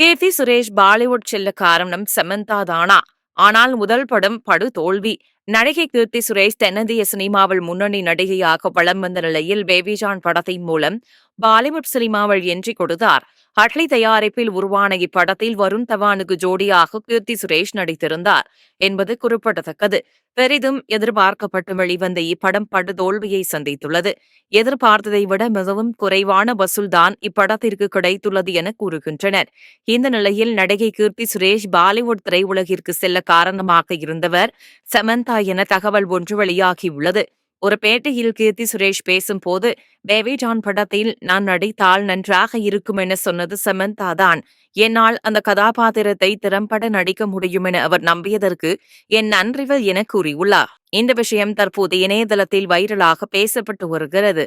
கீர்த்தி சுரேஷ் பாலிவுட் செல்ல காரணம் சமந்தா தானா? ஆனால் முதல் படம் படு தோல்வி. நடிகை கீர்த்தி சுரேஷ் தென்னிந்திய சினிமாவில் முன்னணி நடிகையாக வளம் வந்த நிலையில் பேபிஜான் படத்தின் மூலம் பாலிவுட் சினிமாவில் என்றி கொடுத்தார். அட்லி தயாரிப்பில் உருவான இப்படத்தில் வருண் தவானுக்கு ஜோடியாக கீர்த்தி சுரேஷ் நடித்திருந்தார் என்பது குறிப்பிடத்தக்கது. பெரிதும் எதிர்பார்க்கப்பட்டு வெளிவந்த இப்படம் படு தோல்வியை சந்தித்துள்ளது. எதிர்பார்த்ததை விட மிகவும் குறைவான வசூல்தான் இப்படத்திற்கு கிடைத்துள்ளது என கூறுகின்றனர். இந்த நிலையில் நடிகை கீர்த்தி சுரேஷ் பாலிவுட் திரையுலகிற்கு செல்ல காரணமாக இருந்தவர் சமந்தா என தகவல் ஒன்று வெளியாகியுள்ளது. ஒரு பேட்டியில் கீர்த்தி சுரேஷ் பேசும்போது பேபி ஜான் படத்தில் நான் நடித்தால் நன்றாக இருக்கும் என சொன்னது சமந்தா தான். என்னால் அந்த கதாபாத்திரத்தை திறம்பட நடிக்க முடியும் என அவர் நம்பியதற்கு என் நன்றிகள் என கூறியுள்ளார். இந்த விஷயம் தற்போது இணையதளத்தில் வைரலாக பேசப்பட்டு வருகிறது.